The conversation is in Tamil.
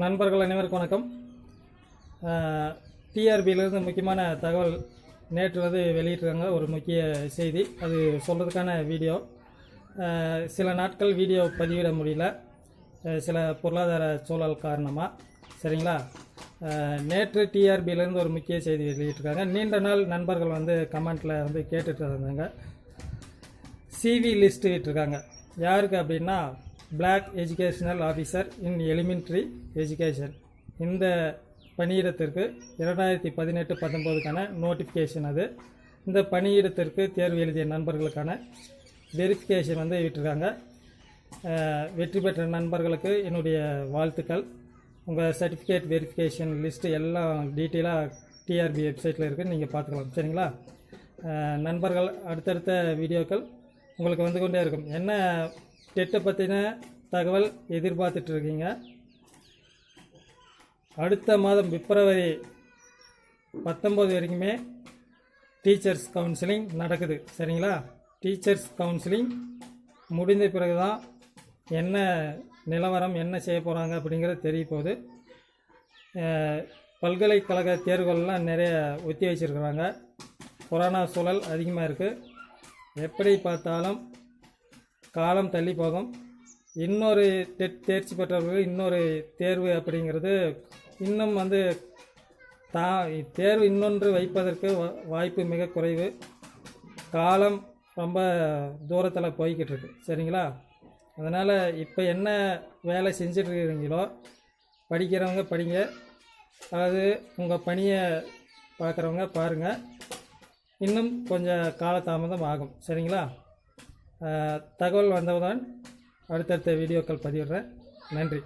நண்பர்கள் அனைவருக்கும் வணக்கம். டிஆர்பியிலிருந்து முக்கியமான தகவல் நேற்று வந்து வெளியிட்டிருக்காங்க. ஒரு முக்கிய செய்தி. அது சொல்கிறதுக்கான வீடியோ. சில நாட்கள் வீடியோ பதிவிட முடியல. சில பொருளாதார சூழல் காரணமாக சரிங்களா? நேற்று டிஆர்பியிலேருந்து ஒரு முக்கிய செய்தி வெளியிட்டிருக்காங்க. நீண்ட நாள் நண்பர்கள் வந்து கமெண்ட்டில் வந்து கேட்டுட்டு இருந்தாங்க. சிவி லிஸ்ட்டு விட்டுருக்காங்க. யாருக்கு அப்படின்னா block educational officer in elementary education இந்த பணியிடத்திற்கு இரண்டாயிரத்தி பதினெட்டு பத்தொம்போதுக்கான நோட்டிஃபிகேஷன் அது. இந்த பணியிடத்திற்கு தேர்வு எழுதிய நண்பர்களுக்கான வெரிஃபிகேஷன் வந்து விட்டுருக்காங்க. வெற்றி பெற்ற நண்பர்களுக்கு என்னுடைய வாழ்த்துக்கள். உங்கள் சர்டிஃபிகேட் வெரிஃபிகேஷன் லிஸ்ட்டு எல்லாம் டீட்டெயிலாக டிஆர்பி வெப்சைட்டில் இருக்குது நீங்கள் பார்த்துக்கலாம். சரிங்களா? நண்பர்கள் அடுத்தடுத்த வீடியோக்கள் உங்களுக்கு வந்து கொண்டே இருக்கும். என்ன டெட்டை பற்றின தகவல் எதிர்பார்த்துட்டு இருக்கீங்க அடுத்த மாதம் பிப்ரவரி பத்தொம்போது வரைக்குமே டீச்சர்ஸ் கவுன்சிலிங் நடக்குது. சரிங்களா? டீச்சர்ஸ் கவுன்சிலிங் முடிந்த பிறகு தான் என்ன நிலவரம் என்ன செய்ய போகிறாங்க அப்படிங்கிறது தெரிய போகுது. பல்கலைக்கழக தேர்வுகள்லாம் நிறைய ஒத்தி வச்சிருக்கிறாங்க. கொரோனா சூழல் அதிகமாக இருக்குது எப்படி பார்த்தாலும் காலம் தள்ளி போகும். இன்னொரு தே தேர்ச்சி பெற்றவர்களுக்கு இன்னொரு தேர்வு அப்படிங்கிறது இன்னும் வந்து தா தேர்வு இன்னொன்று வைப்பதற்கு வா- வாய்ப்பு மிக குறைவு. காலம் ரொம்ப தூரத்தில் போய்கிட்டு இருக்கு. சரிங்களா? அதனால் இப்போ என்ன வேலை செஞ்சிட்ருக்கிறீங்களோ படிக்கிறவங்க படிங்க. அதாவது உங்கள் பணியை பார்க்குறவங்க பாருங்கள் இன்னும் கொஞ்சம் காலதாமதம் ஆகும். சரிங்களா? தகவல் வந்தவுடன் அடுத்தடுத்த வீடியோக்கள் பதிவிடுறேன். நன்றி.